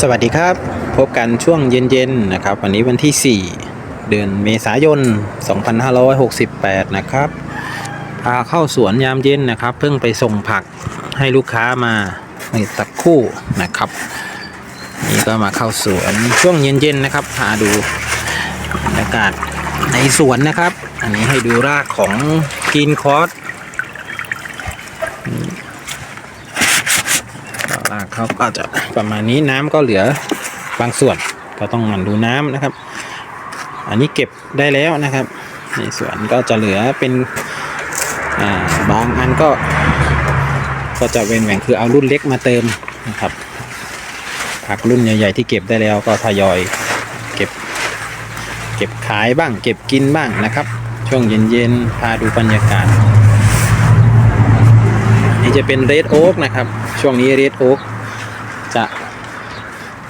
สวัสดีครับ พบกันช่วงเย็นๆนะครับ วันนี้วันที่ 4 เดือนเมษายน 2568 นะครับ พาเข้าสวนยามเย็นนะครับ เพิ่งไปส่งผักให้ลูกค้ามาในสักคู่นะครับ นี่ก็มาเข้าสวนช่วงเย็นๆนะครับพาดูบรรยากาศในสวนนะครับ อันนี้ให้ดูรากของกินคอสก็ราก เขาก็จะประมาณนี้น้ำก็เหลือบางส่วนก็ต้องหมันดูน้ำนะครับ อันนี้เก็บได้แล้วนะครับ ในสวนก็จะเหลือเป็นาบางอันก็ก็จะเว้นแหว่งคือเอารุ่นเล็กมาเติมนะครับผักรุ่นใหญ่ๆที่เก็บได้แล้วก็ทยอยเก็บเก็บขายบ้าง เก็บกินบ้างนะครับ ช่วงเย็นๆพาดูบรรยากาศนี่จะเป็นเรดโอ๊กนะครับ ช่วงนี้เรดโอ๊ก จะ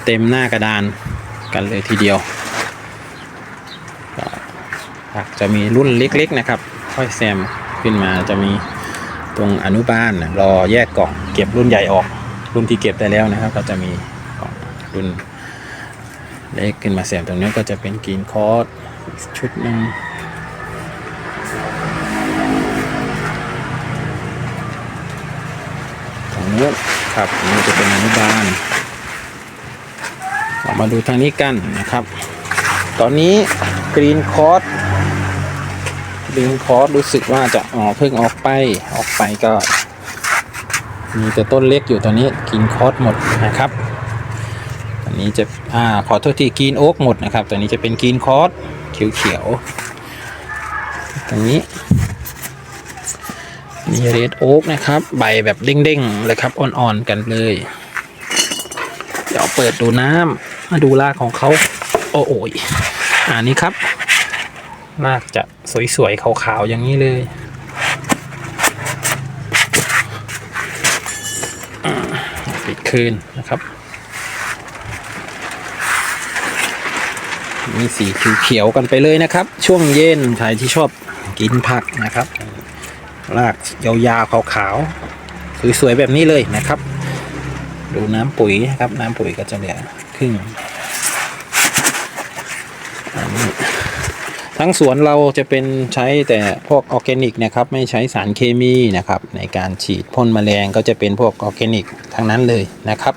เต็มหน้ากระดานกันเลยทีเดียวผักจะมีรุ่นเล็กๆนะครับ ค่อยแซมขึ้นมาจะมีตรงอนุบาลรอแยกกล่องเก็บรุ่นใหญ่ออก รุ่นที่เก็บได้แล้วนะครับ ก็จะมีกล่องรุ่นเล็กขึ้นมาแซมตรงนี้ก็จะเป็นกรีนคอร์สชุดหนึ่ง นู้ครับนี่จะเป็นอนุบาลเรามาดูทางนี้กันนะครับ ตอนนี้กรีนคอร์สกรีนคอร์สรู้สึกว่าจะอ๋อเพิ่งออกไปออกไปก็ มีแต่ต้นเล็กอยู่ตอนนี้กรีนคอร์สหมดนะครับอันนี้จะอ่าขอโทษทีกรีนโอ๊กหมดนะครับตัวนี้จะเป็นกรีนคอร์สเขียวๆตรงนี้ มีเรดโอ๊กนะครับ ใบแบบเด้งๆเลยครับอ่อนๆกันเลย เดี๋ยวเปิดดูน้ำมาดูรากของเขาโอ้โอยอันนี้ครับรากจะสวยๆขาวๆอย่างนี้เลยปิดคืนนะครับ มีสีเขียวๆกันไปเลยนะครับ ช่วงเย็นใครที่ชอบกินผักนะครับ รากยาวๆขาวๆสวยๆแบบนี้เลยนะครับ ดูน้ำปุ๋ยนะครับน้ำปุ๋ยก็จะเหลือครึ่งทั้งสวนเราจะเป็นใช้แต่พวกออร์แกนิกนะครับ ไม่ใช้สารเคมีนะครับ ในการฉีดพ่นแมลงก็จะเป็นพวกออร์แกนิกทั้งนั้นเลยนะครับ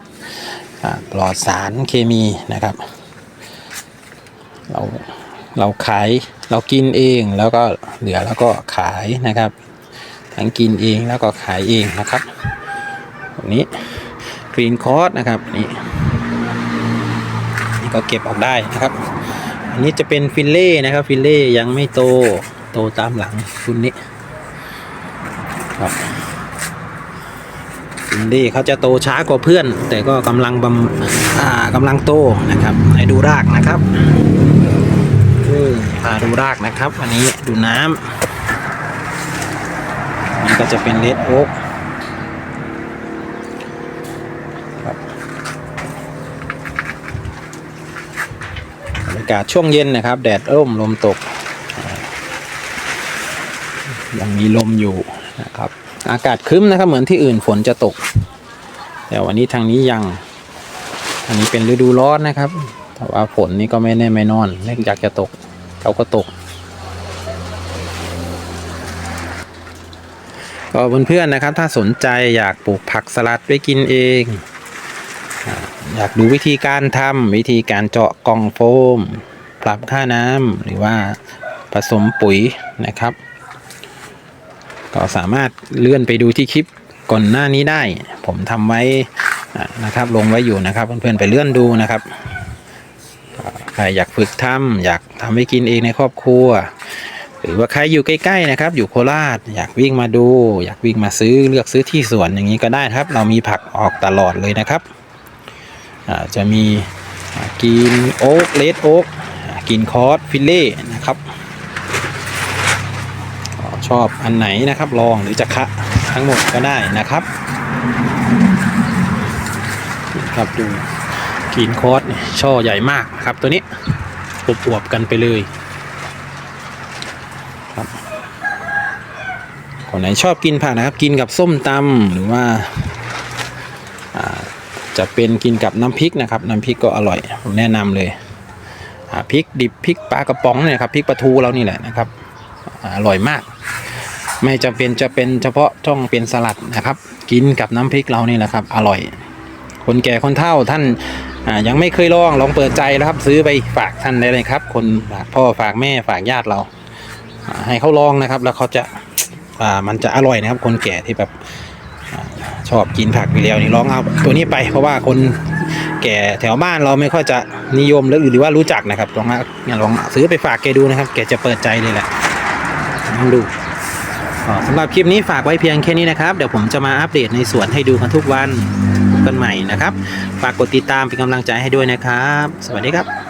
ปลอดสารเคมีนะครับ เราเราขายเรากินเองแล้วก็เหลือแล้วก็ขายนะครับ ทั้งกินเองแล้วก็ขายเองนะครับตรงนี้กรีนคอร์สนะครับนี่นี่ก็เก็บออกได้นะครับ อันนี้จะเป็นฟิลเล่นะครับ ฟิลเล่ยังไม่โตโตตามหลังคุณนี้ครับฟิลเล่เขาจะโตช้ากว่าเพื่อน แต่ก็กำลังบำอ่ากำลังโตนะครับให้ดูรากนะครับอืมพาดูรากนะครับ อันนี้ดูน้ำ ก็จะเป็นเลดโอ๊กบรรยากาศช่วงเย็นนะครับ แดดร่มลมตก ยังมีลมอยู่นะครับ อากาศครึ้มนะครับเหมือนที่อื่นฝนจะตก แต่วันนี้ทางนี้ยัง อันนี้เป็นฤดูร้อนนะครับ แต่ว่าฝนนี่ก็ไม่แน่ไม่นอนเนื่องจากจะตกเขาก็ตก ก็เพื่อนๆนะครับ ถ้าสนใจอยากปลูกผักสลัดไว้กินเอง อยากดูวิธีการทำวิธีการเจาะกล่องโฟม ปรับค่าน้ำหรือว่าผสมปุ๋ยนะครับ ก็สามารถเลื่อนไปดูที่คลิปก่อนหน้านี้ได้ ผมทำไว้นะครับลงไว้อยู่นะครับ เพื่อนๆไปเลื่อนดูนะครับอ่าใครอยากฝึกทำอยากทำให้กินเองในครอบครัว หรือว่าใครอยู่ใกล้ๆนะครับ อยู่โคราชอยากวิ่งมาดู อยากวิ่งมาซื้อเลือกซื้อที่สวนอย่างนี้ก็ได้ครับ เรามีผักออกตลอดเลยนะครับจะมีกินโอ๊กเลดโอ๊กกินคอร์สฟิลเล่นะครับชอบอันไหนนะครับลองหรือจะคะทั้งหมดก็ได้นะครับครับดูกินคอร์สช่อใหญ่มากครับตัวนี้อวบๆกันไปเลย คนไหนชอบกินผักนะครับ กินกับส้มตำหรือว่าจะเป็นกินกับน้ำพริกนะครับ น้ำพริกก็อร่อยผมแนะนำเลยพริกดิบพริกปลากระป๋องเนี่ยครับพริกปลาทูเรานี่แหละนะครับอร่อยมาก ไม่จำเป็นจะเป็นเฉพาะต้องเป็นสลัดนะครับ กินกับน้ำพริกเรานี่แหละครับ อร่อย คนแก่คนเฒ่าท่านยังไม่เคยลองลองเปิดใจแล้วครับ ซื้อไปฝากท่านได้เลยครับ คนฝากพ่อฝากแม่ฝากญาติเรา ให้เขาลองนะครับ แล้วเขาจะอ่ามันจะอร่อยนะครับ คนแก่ที่แบบชอบกินผักอยู่แล้วนี่ลองเอาตัวนี้ไปเพราะว่าคนแก่แถวบ้านเราไม่ค่อยจะนิยมหรือหรือว่ารู้จักนะครับลองเอาลองซื้อไปฝากแกดูนะครับ แกจะเปิดใจเลยแหละลองดูสำหรับคลิปนี้ฝากไว้เพียงแค่นี้นะครับ เดี๋ยวผมจะมาอัปเดตในสวนให้ดูกันทุกวันกันใหม่นะครับ ฝากกดติดตามเป็นกำลังใจให้ด้วยนะครับ สวัสดีครับ